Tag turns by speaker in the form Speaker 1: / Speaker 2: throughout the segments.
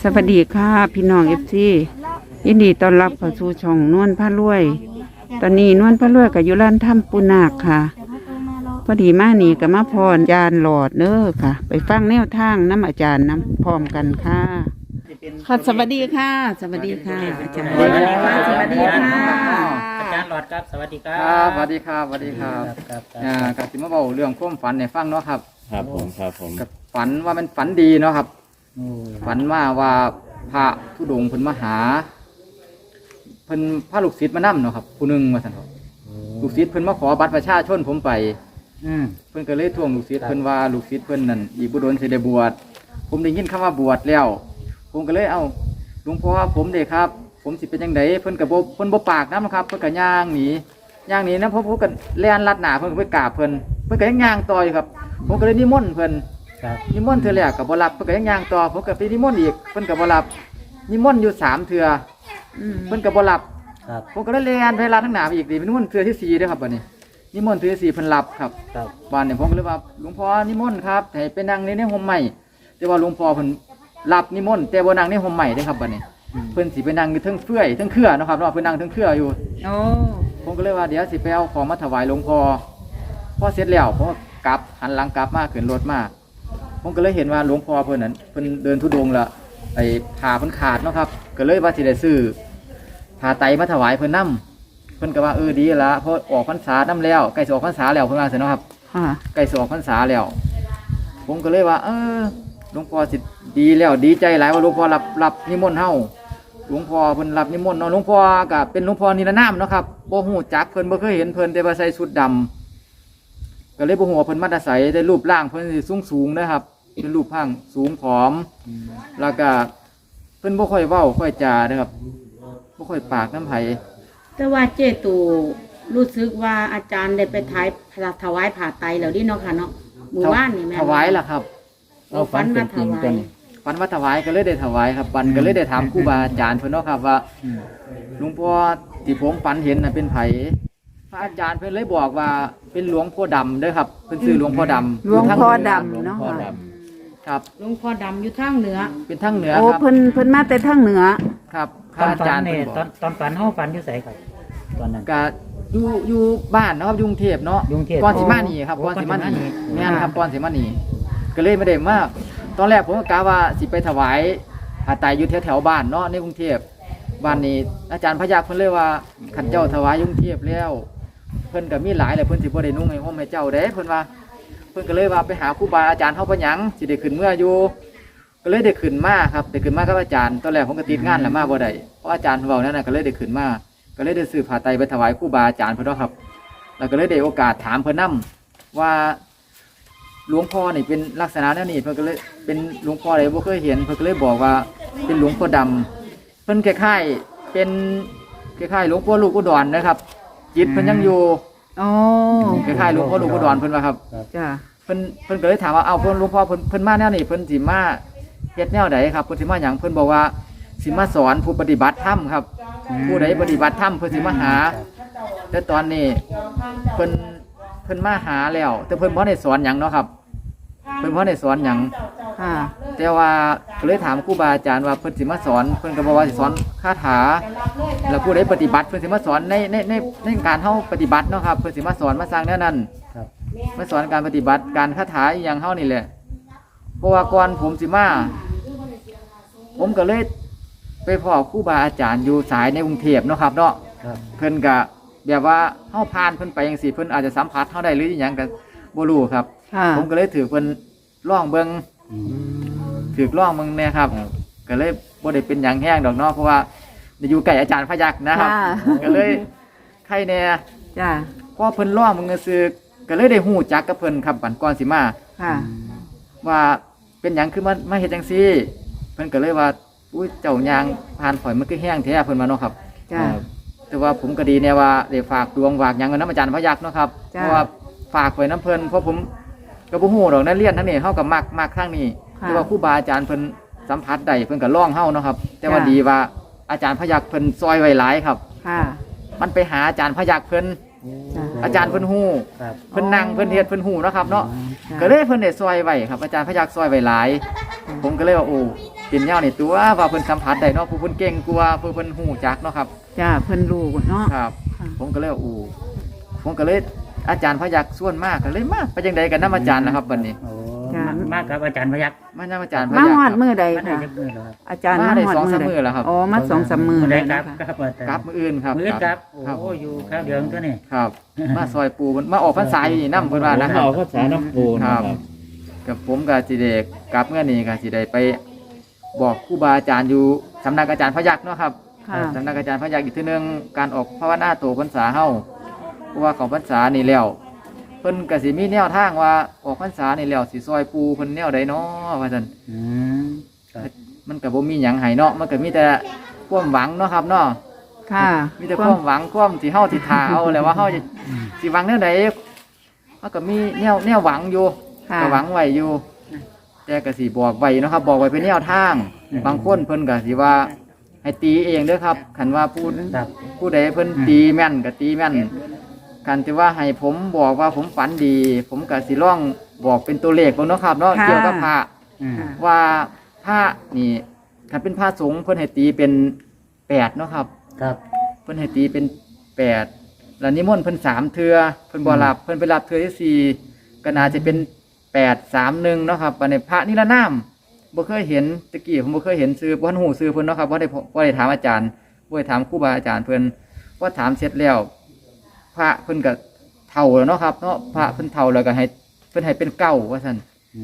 Speaker 1: สวัสดีค่ะ พี่น้องเอฟซียินดีต้อนรับเข้าสู่ช่องนวลพระรวย ตอนนี้นวลพระรวยกับยุรันถ้ำปูนาคค่ะ พอดีมานี่กับมาพรอาจารย์หลอดเด้อค่ะ ไปฟังแนวทางน้ำอาจารย์น้ำพร้อมกันค่ะค่ะสวัสดีค่ะ สวัสดีค่ะอาจารย์
Speaker 2: สวัสดีครับ
Speaker 1: สวัสดีค่ะ
Speaker 2: อาจารย์หลอดครับสวัสดีครั
Speaker 3: ครับ
Speaker 2: บ
Speaker 3: สวัสดีครับสวัสดีครับ
Speaker 2: ครับค
Speaker 3: อ่า
Speaker 2: รับ
Speaker 3: กับสิมาเบาเรื่องความฝันในฟังเนาะครับ
Speaker 4: ครับผมครับผม
Speaker 3: กับฝันว่ามันฝันดีเนาะครับ
Speaker 2: โอ้
Speaker 3: ฝันว่าว่าพระธุดงค์เพิ่นมาหา เพิ่นพระลูกศิษย์มานํเนาะครับผู้หนึงว่าซั่นครับลูกศิษย์เพิ่นมาขอบัตรประชาชนผมไป
Speaker 2: อืม
Speaker 3: เพิ่นก็เลยทวงลูกศิษย์เพิ่นว่าลูกศิษย์เพิ่นนั่นอีกบ่โดนสิได้บวชผมได้ยินคำว่าบวชแล้ว ผมก็เลยเอ้าหลวงพ่อผมเด้ครับ ผมสิเป็นจังไดเพิ่นก็บ่เพิ่นบ่ปากนำครับ เพิ่นก็ย่างหนีย่างหนีนะเพราะผมก็แล่นลัดหน้าเพิ่นก็ไปกราบเพิ่นเพิ่นก็ยังย่างต่ออยู่ครับ ผมก็เลยนิมนต์เพิ่น
Speaker 2: ครับ
Speaker 3: นิมนต์เทื่อแรกก็บ่รับเพิ่นก็ยังย่างต่อผมก็ไปนิมนต์อีกเพิ่นก็บ่รับนิมนต์อยู่สามเทื่อ
Speaker 1: อืม
Speaker 3: เพิ่นก็บ่รับ
Speaker 2: ครับ
Speaker 3: ผมก็เลยแล่นไปลาดทั้งหน้าไปอีกดีเป็นนิมนต์เทื่อที่สี่เด้อครับบัดนี้นิมนต์เทื่อที่สี่เพิ่นรับครับ
Speaker 2: ครับ
Speaker 3: บ้านเนี่ยผมก็เลยว่าหลวงพ่อนิมนต์ครับให้ไปนั่งในในห่มใหม่แต่ว่าหลวงพ่อเพิ่นรับนิมนต์แต่บ่นั่งในห่มใหม่เด้อครับบัดนี้
Speaker 2: อืม
Speaker 3: เพิ่นสิไปนั่งอยู่เทั้งเฟื่อยเทั้งเครือเนาะครับเนาะเพิ่นนั่งเทั้งเครืออยู่
Speaker 1: โอ้
Speaker 3: ผมก็เลยว่าเดี๋ยวสิไปเอาของมาถวายหลวงพ่อพอเสร็จแล้วผมก็กลับหันหลังกลับมาขึ้นรถมา ผมก็เลยเห็นว่าหลวงพ่อเพิ่นนั้นเพิ่นเดินทุดงค์ละไอ้ผ้าเพิ่นขาดเนาะครับ ก็เลยว่าสิได้ซื้อผ้าไตรมาถวายเพิ่นนํเพิ่นก็ว่าเออดีละเพราะออกพรรษานํแล้วใกล้สิออกพรรษาแล้วเพิ่นว่าซั่นเนาะครับ
Speaker 1: ค่ะ
Speaker 3: ใกล้สิออกพรรษาแล้ว ผมก็เลยว่า เออหลวงพ่อสิดีแล้วดีใจหลายว่าหลวงพ่อรับรับนิมนต์เฮาหลวงพ่อเพิ่นรับนิมนต์เนาะหลวงพ่อก็เป็นหลวงพ่อนิรนามเนาะครับบ่ฮู้จักเพิ่นบ่เคยเห็นเพิ่นแต่ว่าใส่ชุดดำก็เลยบ่ฮู้ว่าเพิ่นมาแต่ไสแต่รูปร่างเพิ่นสิสูงสูงๆนะครับ เป็นรูปร่างสูงผอมแล้วก็เพิ่นบ่ค่อยเว้าค่อยจานะครับบ่ค่อยปากน้ำไผ
Speaker 5: แต่ว่าเจตูรู้สึกว่าอาจารย์ได้ไปถ่ายถวายผ่าไตแล้วดิเนาะค่ะเนาะหมู่บ้านนี่แม่น
Speaker 3: ถวายล่ะครับ
Speaker 2: เราฝันเป็นจริงตัวนี้
Speaker 3: ฝันว่าถวายก็เลยได้ถวายครับวันก็เลยได้ถามครูบาอาจารย์เพิ่นเนาะครับว่า
Speaker 2: อืม
Speaker 3: หลวงพ่อที่ผมฝันเห็นน่ะเป็นไผพระอาจารย์เพิ่นเลยบอกว่าเป็นหลวงพ่อดำเด้อครับเพิ่นชื่อหลวงพ่อดำ
Speaker 1: หลวงพ่อ
Speaker 3: อยู่ทางเหนื
Speaker 1: ดำเนาะ
Speaker 4: พ่อ
Speaker 1: ค่ะ
Speaker 4: ด
Speaker 3: ครับ
Speaker 5: หลวงพ่อดำอยู่ทางเหนือ
Speaker 3: เป็นทางเหนือ
Speaker 1: โอ้
Speaker 3: ครับ
Speaker 1: เพิ่นเพิ่นมาแต่ทางเหนือ
Speaker 3: ครับพ
Speaker 2: ต
Speaker 3: ระ
Speaker 2: อน
Speaker 3: อา
Speaker 2: ฝั
Speaker 3: จาร
Speaker 2: น
Speaker 3: ย์
Speaker 2: เนี่
Speaker 3: เพิ่
Speaker 2: ย
Speaker 3: นบ
Speaker 2: ต
Speaker 3: อ
Speaker 2: อกนตอนฝันเฮาฝันอยู่ไสครับตอนนั้น
Speaker 3: ก็อยู่อยู่บ้านเนาะครับอยกรุงเทพเนาะ
Speaker 2: อยู่กรุงเทพ
Speaker 3: ก่อนสิมานี่ครับ
Speaker 2: โอ้
Speaker 3: ก่อนสิมานี่
Speaker 2: ก่อนสิมานี่
Speaker 3: แม่นครับก่อนสิมานี่ก็เลยไม่ได้มาตอนแรกผมก็กะว่าสิไปถวายผ้าไตรอยู่แถวๆบ้านเนาะในกรุงเทพบ้านนี้ อาจารย์พยักเพิ่นเลยว่าขันเจ้าถวายอยกรุงเทพแล้ว เพิ่นก็มีหลายแหละเพิ่นสิบ่ได้นุ่งให้ห่มให้เจ้าเด้เพิ่นว่า เพิ่นก็เลยว่าไปหาครูบาอาจารย์เฮาไปหยังสิได้ขึ้นเมื่ออยู่ก็เลยได้ขึ้นมาครับได้ขึ้นมากับอาจารย์ตอนแรกผมก็ติดงานแล้วมาบ่ได้เพราะอาจารย์เว้านั่นน่ะก็เลยได้ขึ้นมาก็เลยได้ซื้อผ้าไตรไปถวายครูบาอาจารย์เพิ่นเนาะครับ แล้วก็เลยได้โอกาสถามเพิ่นนํว่าหลวงพ่อนี่เป็นลักษณะแนวนี้เพิ่นก็เลยเป็นหลวงพ่ออะไรบ่เคยเห็นเพิ่นก็เลยบอกว่าเป็นหลวงพ่อดำเพิ่นคล้ายๆเป็นคล้ายๆหลวงพ่อลูกอุดรนะครับจิตเพิ่นยังอยู่
Speaker 1: โอ้
Speaker 3: คล้ายๆหลวงพ่อลูกอุดรเพิ่นว่าครับ
Speaker 1: จ้ะ
Speaker 3: เพิ่นเพิ่นก็เลยถามว่าเอ้าเพิ่นหลวงพ่อเพิ่นเพิ่นมาแนวนี้เพิ่นสิมาเฮ็ดแนวใดครับเพิ่นสิมาหยังเพิ่นบอกว่าสิมาสอนผู้ปฏิบัติธรรมครับ ผู้ใดปฏิบัติธรรมเพิ่นสิมาหาแต่ตอนนี้เพิ่นเพิ่นมาหาแล้ว แต่เพิ่นบ่ได้สอนหยังเนาะครับ เพิ่นบ่ได้สอนหยัง
Speaker 1: ค่ะ
Speaker 3: แต่ว่าก็เลยถามครูบาอาจารย์ว่าเพิ่นสิมาสอนเพิ่นก็บอกว่าสิสอนคาถา แล้วผู้ใดปฏิบัติเพิ่นสิมาสอนในในในในการเฮาปฏิบัติเนาะครับเพิ่นสิมาสอนมาสร้างแนวนั้น
Speaker 2: ครับ
Speaker 3: มาสอนการปฏิบัติการคาถาอหย่างเฮานี่แหละเพราะว่าก่อนผมสิมา ผมก็เลยไปพ่อครูบาอาจารย์อยู่สายในกรุงเทพเนาะครับเนาะ
Speaker 2: ครับ
Speaker 3: เพิ่นก็แบบว่าเฮาผ่านเพิ่นไปจังซี่เพิ่นอาจจะสัมผัสเฮาได้หรืออหยังก็บ่รู้ครับ
Speaker 1: ค่ะ
Speaker 3: ผมก็เลยถือเพิ่นล่องเบิ่ง
Speaker 2: อืม
Speaker 3: ถือล่องเบิ่งแน่ครับ ก็เลยบ่ได้เป็นหยังแห้งดอกเนาะเพราะว่าอยู่ใกล้อาจารย์พยักนะครับ
Speaker 1: ค่ะ
Speaker 3: ก็เลยใครแน่
Speaker 1: จ้ะ
Speaker 3: พอเพิ่นล่องมึงซื้อก็เลยได้ฮู้จักกับเพิ่นครับบันก่อนสิมา
Speaker 1: ค่ะ
Speaker 3: ว่าเป็นหยังคือมามาเฮ็ดจังซี่เพิ่นก็เลยว่าอุ้ยเจ้ายางผ่านข่อยมันคือแห้งแท้เพิ่นมาเนาะครับ
Speaker 1: จ้ะ
Speaker 3: แต่ว่าผมก็ดีเนี่ยว่าได้ฝากดวงฝากหยังกับน้ำอาจารย์พยักเนาะครับ
Speaker 1: จ้ะ
Speaker 3: เพราะว่าฝากไว้น้ำเพิ่นเพราะผม ก็บ่ฮู้ดอกนักเรียนทั้งนี้เฮาก็มักมักทางนี้
Speaker 1: ค่ะ
Speaker 3: แต่ว่าครูบาอาจารย์เพิ่นสัมผัสได้เพิ่นก็ล่องเฮาเนาะครับ แต่ว่า
Speaker 1: จ้ะ
Speaker 3: ดีว่าอาจารย์พยักเพิ่นซอยไว้หลายครับ
Speaker 1: ค่ะ
Speaker 3: มันไปหาอาจารย์พยักเพิ่น
Speaker 1: จ้ะ
Speaker 3: อาจารย์เพิ่นฮู้
Speaker 2: ครับ
Speaker 3: เพิ่นนั่งเพิ่นเฮ็ดเพิ่นฮู้เนาะครับเนาะ
Speaker 1: จ้ะ
Speaker 3: ก็เลยเพิ่นได้ซอยไว้ครับอาจารย์พยักซอยไว้หลายผมก็เลยว่าโอ้เป็นแนวนี่ตัวว่าเพิ่นสัมผัสได้เนาะผู้เพิ่นเก่งกว่าผู้เพิ่นฮู้จักเนาะครับ
Speaker 1: จ้าเพิ่นรู้เนาะ
Speaker 3: ครับ
Speaker 1: ค่ะ
Speaker 3: ผมก็เลยว่าอู้ผมก็เลย อาจารย์พยักส่วนมากก็เลยมาไปจังใดกันนํอาจารย์นะครับบัดนี้
Speaker 2: โอ้มากครับอาจารย์พยัก
Speaker 3: มานํอาจารย์พ
Speaker 1: มา
Speaker 3: ยัก
Speaker 1: ฮอด
Speaker 3: ครับ
Speaker 1: มื้อใด
Speaker 2: มาได้
Speaker 1: ค่ะ
Speaker 2: จักมือแล้วครับ
Speaker 1: อาจารย์
Speaker 3: มา
Speaker 1: มา
Speaker 3: ได้
Speaker 1: ฮอด
Speaker 3: สอง
Speaker 1: มื้อ
Speaker 3: สาม
Speaker 1: ใด
Speaker 3: มื้อแล้วครับ
Speaker 1: อ๋อมาสองสามมื้อ
Speaker 2: ได้
Speaker 1: แล้ว
Speaker 2: ครับ
Speaker 1: นะคะ
Speaker 2: ครับอาจารย์
Speaker 3: กลับมื้ออื่นครับ
Speaker 2: มือครับ
Speaker 3: ครับ
Speaker 2: โอ้อยู่ครับเดียวตัวนี้
Speaker 3: ครับ มาซอยปูเพิ่นมาออกพรรษาอยู่นี่นํเพิ่นว่านะค
Speaker 4: เอา
Speaker 3: รับ
Speaker 4: ภาษาน้ำปูนะ
Speaker 3: ค
Speaker 4: ค
Speaker 3: รั
Speaker 4: รับ บ
Speaker 3: กับผมก็สิได้กลับเมื่อนี้ก็สิได้ไป บอกครูบาอาจารย์อยู่สำนักอาจารย์พยักเนาะครับ
Speaker 1: ค่ะ
Speaker 3: สำนักอาจารย์พยักอีกทีหนึงการออกภาวนาโตพรรษาเฮา เพราะว่าของพรรษานี่แล้วเพิ่นก็สิมีแนวทางว่าออกพรรษานี่แล้วสิซอยปูเพิ่นแนวใดเนาะว่าซั่น
Speaker 2: อืมครับ
Speaker 3: มันก็บ่มีหยังให้เนาะมันก็มีแต่ความหวังเนาะครับเนาะ
Speaker 1: ค่ะ
Speaker 3: มีแต่ความหวังความที่เฮาที่ทาเอาแหละว่าเฮาจะสิหวังแนวใดมันก็มีแนวแนวหวังอยู่
Speaker 1: ค่ะ
Speaker 3: ก็หวังไว้อยู่ แต่ก็สิบอกไว้เนาะครับ บอกไว้เป็นแนวทาง บางคนเพิ่นก็สิว่า ให้ตีเองเด้อครับคันว่าผู้
Speaker 2: ครับ
Speaker 3: ผู้ใดเพิ่นตีแม่นก็ตีแม่น คันที่ว่าให้ผมบอกว่าผมฝันดี ผมก็สิลองบอกเป็นตัวเลขเบิ่งเนาะครับเนาะ
Speaker 1: ค่ะ
Speaker 3: เกี่ยวกับพระ
Speaker 2: อืม
Speaker 1: ค่ะ
Speaker 3: ว่าพระนี่คันเป็นพระสงฆ์เพิ่นให้ตีเป็นแปดเนาะครับ
Speaker 2: ครับ
Speaker 3: เพิ่นให้ตีเป็นแปดแล้วนิมนต์เพิ่นสามเทือเพิ่นบ่รับเพิ่นไปรับเทือที่สี่ก็น่าจะเป็นแปดสามหนึ่งเนาะครับอันนี้พระนิรนามบ่เคยเห็นตะกี้ผมบ่เคยเห็นซื้อบ่ทันหูซื้อเพิ่นเนาะครับบ่ได้บ่ได้ถามอาจารย์บ่ได้ถามครูบาอาจารย์เพิ่นว่าถามเสร็จแล้ว พระเพิ่นก็เฒ่าแล้วเนาะครับเนาะพระเพิ่นเฒ่าแล้วก็ให้เพิ่นให้เป็นเก้าว่าซั่น
Speaker 2: อื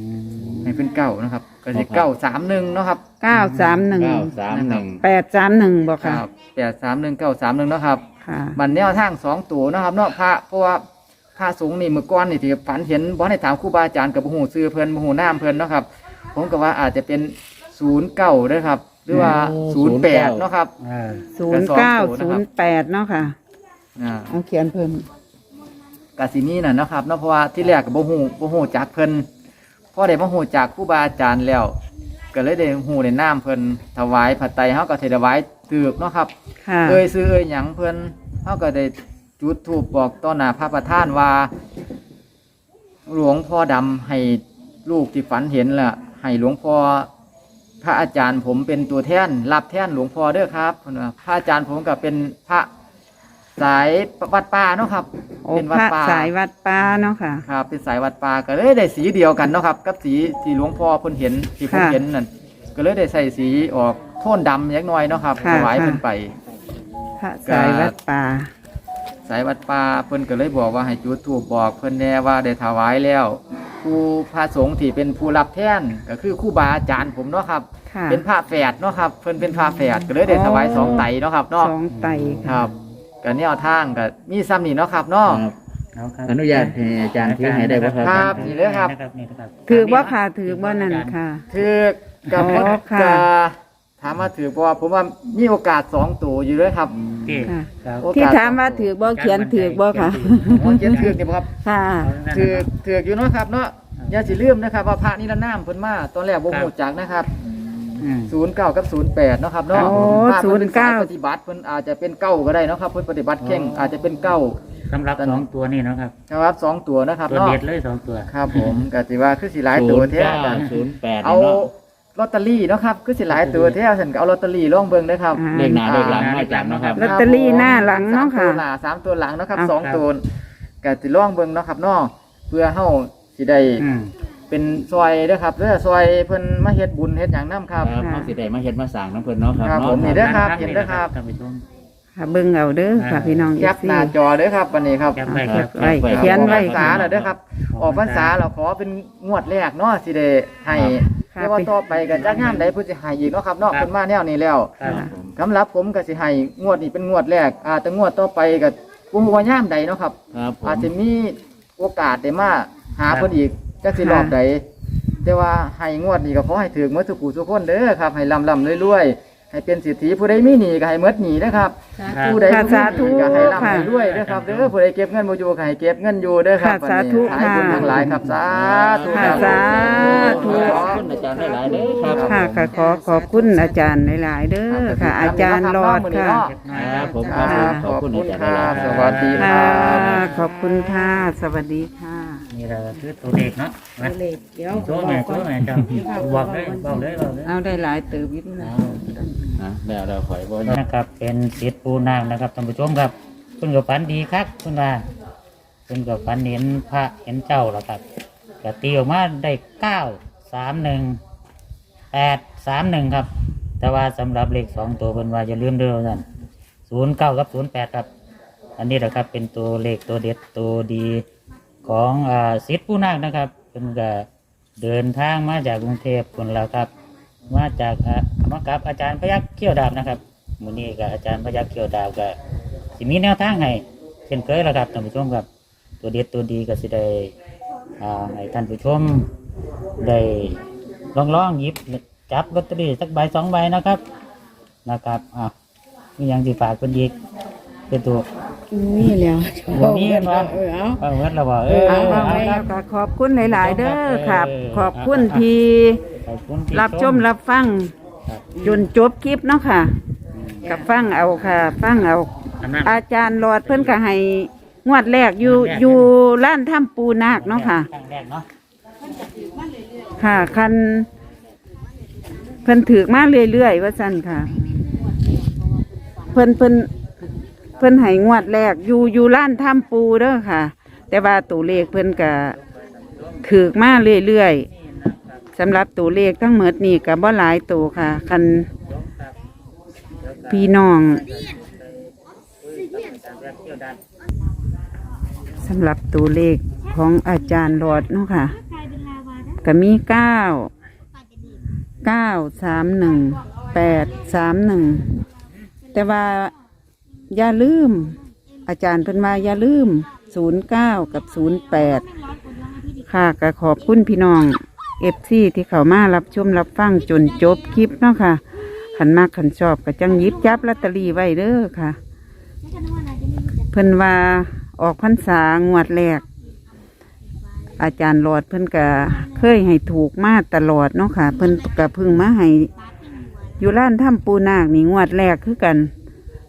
Speaker 2: ม
Speaker 3: ให้เป็นเก้านะครับ ก็สิเก้าสามหนึ่งเนาะครับ
Speaker 1: เก้าสามหนึ่ง
Speaker 4: เก้าสามหนึ่ง
Speaker 1: แปดสามหนึ่งบอก
Speaker 3: ค
Speaker 1: ค่ะ
Speaker 3: รับแปดสามหนึ่งเก้าสามหนึ่งเนาะครับ
Speaker 1: ค่ะ
Speaker 3: มันแนวทางสองตัวเนาะครับเนาะพระเพราะว่าพระสงฆ์นี่เมื่อก่อนนี่ที่ฝันเห็นบ่ให้ถามครูบาอาจารย์กับบ่ฮู้ชื่อเพิ่นบ่ฮู้นามเพิ่นเนาะครับ ผมก็ว่าอาจจะเป็นศูนย์เก้าเด้อครับ หรือว่า
Speaker 4: โอ้
Speaker 3: ศูนย์แปดเนาะครับ
Speaker 2: เออ
Speaker 1: ศูนย์เก้าศูนย์แปดเนาะค่ะ
Speaker 3: อ่า
Speaker 1: เอาเขียนเพิ่ม
Speaker 3: กสิมีน่ะเนาะครับเนาะเพราะว่าที่แรกก็บ่ฮู้บ่ฮู้จักเพิ่นพอได้มาฮู้จักครูบาอาจารย์แล้วก็เลยได้ฮู้ได้นามเพิ่นถวายผัดไตรเฮาก็สิถวายตึกเนาะครับ
Speaker 1: ค่ะ
Speaker 3: เอ่ยซื้อเอ่ยหยังเพิ่นเฮาก็ได้จุดธูปบอกต่อหน้าพระประธานว่า หลวงพ่อดำให้ลูกที่ฝันเห็นล่ะ ให้หลวงพ่อพระอาจารย์ผมเป็นตัวแทนรับแทนหลวงพ่อเด้อครับเพิ่นว่าพระอาจารย์ผมก็เป็นพระ สายวัดป่าเนาะครับ
Speaker 1: โอ้
Speaker 3: เป็น
Speaker 1: พ
Speaker 3: วัด
Speaker 1: ระ
Speaker 3: ป่า
Speaker 1: สายวัดป่าเนาะค่ะ
Speaker 3: ครับ เป็นสายวัดป่าก็เลยได้สีเดียวกันเนาะครับ กับสีที่หลวงพ่อเพิ่นเห็นที่ผม
Speaker 1: ค่ะ
Speaker 3: เห็นนั่นก็เลยได้ใส่สีออกโทนดำยักหน่อยเนาะครับ
Speaker 1: ค่ะ
Speaker 3: ถวาย
Speaker 1: ค่ะ
Speaker 3: เพิ่นไป
Speaker 1: พระสายวัดป่า
Speaker 3: สายวัดป่าเพิ่นก็เลยบอกว่าให้จุดธูปบอกเพิ่นแน่ว่าได้ถวายแล้วผู้พระสงฆ์ที่เป็นผู้รับแทนก็คือครูบาอาจารย์ผมเนาะครับ
Speaker 1: ค่ะ
Speaker 3: เป็นพระแฝดเนาะครับ เพิ่นเป็นพระแฝดก็เลยได้ถวายสองไตรเนาะครับเนาะ
Speaker 1: สองไต
Speaker 3: ค
Speaker 1: ค่ะ
Speaker 3: รับ ก็แนวทางก็มีซ้ำนี่เนาะครับเนาะ
Speaker 4: ครับ
Speaker 2: เอาครับ
Speaker 4: อนุญาตให้อาจารย์ถือให้ได้บ่ครับ
Speaker 3: ครับ นี่เลยครับ
Speaker 2: นะครับนี่นะครับ
Speaker 1: ถือว่าค่ะถือว่านั่นค่ะ
Speaker 3: คือกับ
Speaker 1: อ๋อค่ะ
Speaker 3: จะถามว่าถือเพราะว่าผมว่ามีโอกาสสองตัวอยู่เลยครับ
Speaker 2: โอเค
Speaker 1: ค่ะ
Speaker 2: ครับ
Speaker 3: โอกส
Speaker 1: ที่ถามว่าถือบ่เขียนถือบ่ค่ะ
Speaker 3: โอ้เขียนถือนี่บ่ครับ
Speaker 1: ค่ะ
Speaker 3: ถือถืออยู่เนาะครับเนาะอย่าสิลืมนะครับว่าพระนิรนามเพิ่นมาตอนแรกบ่ฮู้จักนะครับ
Speaker 2: อืม
Speaker 3: 09กับ08เนาะครับเนาะ
Speaker 1: โอ้
Speaker 3: พระเพิ่นเป็นสาย
Speaker 1: 09
Speaker 3: ปฏิบัติเพิ่นอาจจะเป็นเก้าก็ได้เนาะครับเพิ่นปฏิบัติเข่งอาจจะเป็นเก้า
Speaker 2: สำหรับสองตัวนี่นะครับ
Speaker 3: นะครับสองตัวนะครับ
Speaker 2: ตัว
Speaker 3: เนาะ
Speaker 2: เด็ดเลยสองตัว
Speaker 3: ครับผมก็สิว่าคือสิหลาย
Speaker 4: ศู
Speaker 3: ตัวน
Speaker 4: ย์
Speaker 3: แท้
Speaker 4: เก้า
Speaker 3: กัน
Speaker 4: ศูนย์แปด
Speaker 3: เอา
Speaker 4: เนาะ
Speaker 3: ลอตเตอรี่เนาะครับคือสิหลายตัวแท้ฉันก็เอาลอตเตอรี่ลองเบิ่งเด้อครับ
Speaker 1: อ่า
Speaker 4: เลขหน้าเลขหลังเนาะอาจารย์เนาะครับ
Speaker 1: ลอตเตอรี่หน้าหลังเนาะค่ะ
Speaker 3: สมตัวหน้าสามตัวหลังเนาะครับ
Speaker 1: อ่า
Speaker 3: สองตัวก็สิลองเบิ่งเนาะครับเนาะเพื่อเฮาสิได้
Speaker 2: อืม
Speaker 3: เป็นซอยเด้อครับเด้อซอยเพิ่นมาเฮ็ดบุญเฮ็ดหยังนํครับ
Speaker 4: ครับเขาสิได้มาเฮ็ดมาสร้างน้ำเพิ่นเนาะครับ
Speaker 3: ครับ
Speaker 4: เนาะ
Speaker 3: ผมนี่เด้อครับเห็นเด้อครับ
Speaker 2: ท่านผู้ชม
Speaker 1: ค่ะเบิ่งเอาเด้อค่ะพี่น้อง
Speaker 3: แคปหน้าจอเด้อครับวันนี้ครับ
Speaker 2: แคปไว้ครับ
Speaker 1: ไว้เขียนไว้
Speaker 3: ออกพรรษาแล้วเด้อครับ ออกพรรษาเราขอเป็นงวดแรกเนาะสิได้ให้
Speaker 1: ค่ะ
Speaker 3: แต่ว่าต่อไปก็จักงานใดเพิ่นสิให้อีกเนาะครับเนาะเพิ่นมาแนวนี้แล้ว
Speaker 2: ครับ
Speaker 4: ครับผม
Speaker 3: สำหรับผมก็สิให้งวดนี้เป็นงวดแรกอาจจะงวดต่อไปก็บ่ฮู้ว่ายามใดเนาะครับ
Speaker 4: ครับผม
Speaker 3: อาจจะมีโอกาสได้มาหาเพิ่นอีก จักสิรอบใดแต่ว่าให้งวดนี้ก็ขอให้ถึงหมดทุกผู้ทุกคนเด้อครับ ให้ร่ำๆรวยๆให้เป็นเศรษฐีผู้ใดมีหนี้ก็ให้หมดหนี้นะครับ
Speaker 2: ครับ
Speaker 3: ผู้ใด
Speaker 1: ค่ะ
Speaker 3: บ่
Speaker 1: สาธุ
Speaker 3: มีหนี้ก็ให้ร่ำ
Speaker 1: ค่ะ
Speaker 3: ให้รวยเด้อครับเด้อผู้ใดเก็บเงินบ่อยู่ก็ให้เก็บเงินอยู่เด้อครับ
Speaker 1: ค่ะสาธุ
Speaker 3: วันนี้ขายบุญ
Speaker 1: ค่ะ
Speaker 3: ทั้งหลายครับสาธุ
Speaker 1: ค่ะ
Speaker 3: ครับ
Speaker 1: สาธุ
Speaker 4: ขอบคุณอาจารย์หลายๆเด้อครับ
Speaker 1: ค่ะค่ะขอขอบคุณอาจารย์หลายๆเด้อค่ะ อาจารย์รอดค่ะ
Speaker 4: ครับผม
Speaker 3: ค
Speaker 4: ครั
Speaker 3: รั
Speaker 4: บบขอบคุณอาจารย์หลายๆ
Speaker 3: สวัสดีค
Speaker 1: ค่ะ
Speaker 3: รับ
Speaker 1: ขอบคุณค่ะ สวัสดีค่ะ
Speaker 2: นี่แหละคือตัวเลขเนาะนะ
Speaker 5: เลขเดี๋ยว
Speaker 2: โชว์หน่อยโชว์หน่อยจ้ะบอกเลยบอกเลยบอกเลย
Speaker 1: เอาได้หลายเติบอยู่นะ
Speaker 4: นะแล้วเราข่อยบ่
Speaker 2: นะครับ เป็นศิษย์ปูนางนะครับท่านผู้ชมครับคุณกับฝันดีครับคุณว่าคุณกับฝันเห็นพระเห็นเจ้าแล้วครับกตีออกมาได้เก้าสามหนึ่งแปดสามหนึ่งครับ แต่ว่าสำหรับเลขสองตัวเป็นว่าอย่าลืมเด้อท่านศูนย์เก้ากับศูนย์แปดครับ อันนี้แหละครับเป็นตัวเลขตัวเด็ดตัวดี ของอ่าศิษย์ผู้นาคนะครับเป็นก็เดินทางมาจากกรุงเทพคนแล้วครับ มาจากอ่ามากับอาจารย์พยักเขี้ยวดาบนะครับมื้อนี้กับอาจารย์พยักเขี้ยวดาบก็สิมีแนวทางให้เช่นเคยล้วครับท่านผู้ชมครับ ตัวเด็ดตัวดีก็สิได้อ่าให้ท่านผู้ชมได้ลองลองๆหยิบจับลอตเตอรี่สักใบสองใบนะครับนะครับอะมีอย่างสิฝากเป็นอีกเป็นตัว
Speaker 5: นี่แล้ว
Speaker 2: มีเห็นปะ
Speaker 5: เออเอา
Speaker 2: เอาเงินเราบอกเออ
Speaker 1: เอา
Speaker 2: เอา
Speaker 1: เอา
Speaker 2: เอา
Speaker 1: แล้
Speaker 2: ควรับ
Speaker 1: ก็ขอบคุณหลาย ๆ เด้อครับ
Speaker 2: เออ
Speaker 1: ขอบคุณ
Speaker 2: อะ
Speaker 1: ที่
Speaker 2: ขอบคุณที่
Speaker 1: รับชมรับฟัง
Speaker 2: ครับ
Speaker 1: จนจบคลิปเนาะค่ะกับฟังเอาค่ะ ฟังเอา
Speaker 2: อันนั้น
Speaker 1: อาจารย์หลอดเพิ่นก็ให้งวดแรกอยู่
Speaker 2: งวดแรก
Speaker 1: อยู่ร้านถ้ำปูนาคเนาะค่ะ
Speaker 2: ครั้งแรกเนาะ
Speaker 1: ค่ะคันเพิ่นถือมาเรื่อยๆว่าสั่นค่ะ เพิ่นเพิ่น เพิ่นให้งวดแรกอยู่อยู่ร้านถ้ำปูเด้อค่ะ แต่ว่าตัวเลขเพิ่นก็ถือมาเรื่อยๆสำหรับตัวเลขทั้งหมดนี่ก็บ่หลายตัวค่ะคันพี่น้องสำหรับตัวเลขของอาจารย์หลอดเนาะค่ะก็มีเก้าเก้าสามหนึ่งแปดสามหนึ่งแต่ว่า อย่าลืม อาจารย์เพิ่นวาอย่าลืมศูนย์เก้ากับศูนย์แปดค่ะก็ขอบคุณพี่น้องเอฟซีที่เขามารับชมรับฟังจนจบคลิปเนาะค่ะขันมากขันชอบก็จังยิบจับลอตเตอรี่ไว้เด้อค่ะ เพิ่นว่าออกพรรษางวดแรก อาจารย์หลอดเพิ่นก็เคยให้ถูกมาตลอดเนาะค่ะ เพิ่นก็พึ่งมาให้อยู่ร้านถ้ำปูนาคนี่งวดแรกคือกัน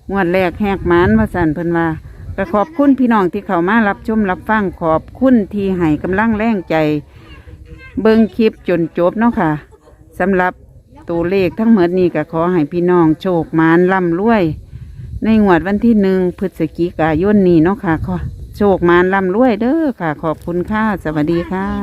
Speaker 1: งวดแรกแหกหมานว่าสันเพิ่นว่าก็ขอบคุณพี่น้องที่เข้ามารับชมรับฟังขอบคุณที่ให้กำลังแรงใจ เบิ่งคลิปจนจบเนาะค่ะสำหรับตัวเลขทั้งหมดนี้ก็ขอให้พี่น้องโชคหมานร่ำรวย ในงวดวันที่หนึ่งพฤศจิกายนนี้เนาะค่ะขอโชคหมานร่ำรวยเด้อค่ะ ขอบคุณค่ะ สวัสดีค่ะ